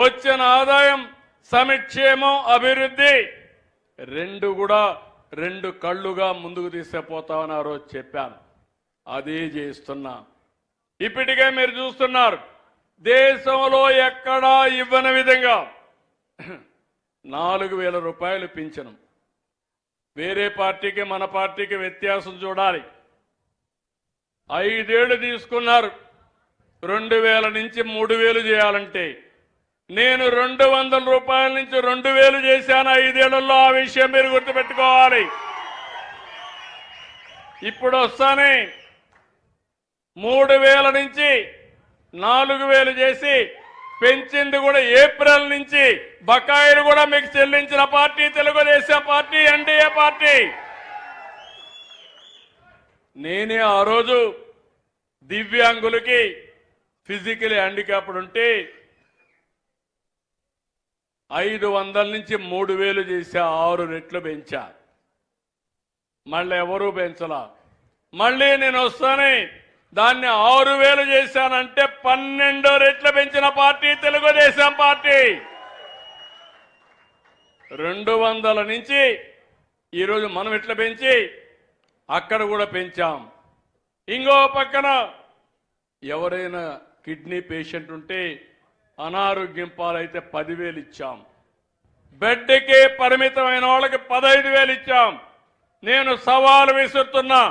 వచ్చిన ఆదాయం సమిక్షేమం అభివృద్ధి రెండు కూడా రెండు కళ్ళుగా ముందుకు తీసుకుపోతామని ఆ రోజు చెప్పాను. అదే చేస్తున్నా. ఇప్పటికే మీరు చూస్తున్నారు దేశంలో ఎక్కడా ఇవ్వని విధంగా నాలుగు వేల రూపాయలు పింఛను. వేరే పార్టీకి మన పార్టీకి వ్యత్యాసం చూడాలి. ఐదేళ్ళు తీసుకున్నారు రెండు వేల నుంచి మూడు వేలు చేయాలంటే నేను రెండు వందల రూపాయల నుంచి రెండు వేలు చేశాను. ఐదేళ్ళలో ఆ విషయం మీరు గుర్తుపెట్టుకోవాలి. ఇప్పుడు వస్తానే మూడు వేల నుంచి నాలుగు వేలు చేసి పెంచింది కూడా ఏప్రిల్ నుంచి బకాయిలు కూడా మీకు చెల్లించిన party Telugu Desam party NDA party. నేనే ఆ రోజు దివ్యాంగులకి ఫిజికలీ హ్యాండిక్యాప్డ్ ఉంటే ఐదు వందల నుంచి మూడు వేలు చేసా ఆరు రెట్లు పెంచా మళ్ళీ ఎవరూ పెంచలా? మళ్ళీ నేను వస్తానే దాన్ని ఆరు వేలు చేశానంటే పన్నెండు రెట్లు పెంచిన పార్టీ తెలుగుదేశం పార్టీ. రెండు వందల నుంచి ఈరోజు మనం ఎట్లా పెంచి అక్కడ కూడా పెంచాం. ఇంకో పక్కన ఎవరైనా కిడ్నీ పేషెంట్ ఉంటే అనారోగ్యం పాలైతే పదివేలు ఇచ్చాం బెడ్కి పరిమితమైన వాళ్ళకి పదహైదు వేలు ఇచ్చాం నేను సవాలు విసురుతున్నా.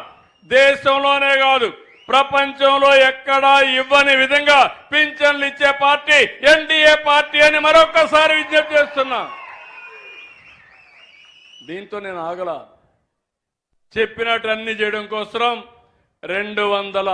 దేశంలోనే కాదు ప్రపంచంలో ఎక్కడా ఇవ్వని విధంగా పింఛన్లు ఇచ్చే పార్టీ ఎన్డీఏ పార్టీ అని మరొకసారి విజ్ఞప్తి చేస్తున్నా. దీంతో నేను ఆగల. చెప్పినట్టు అన్ని చేయడం కోసం రెండు వందల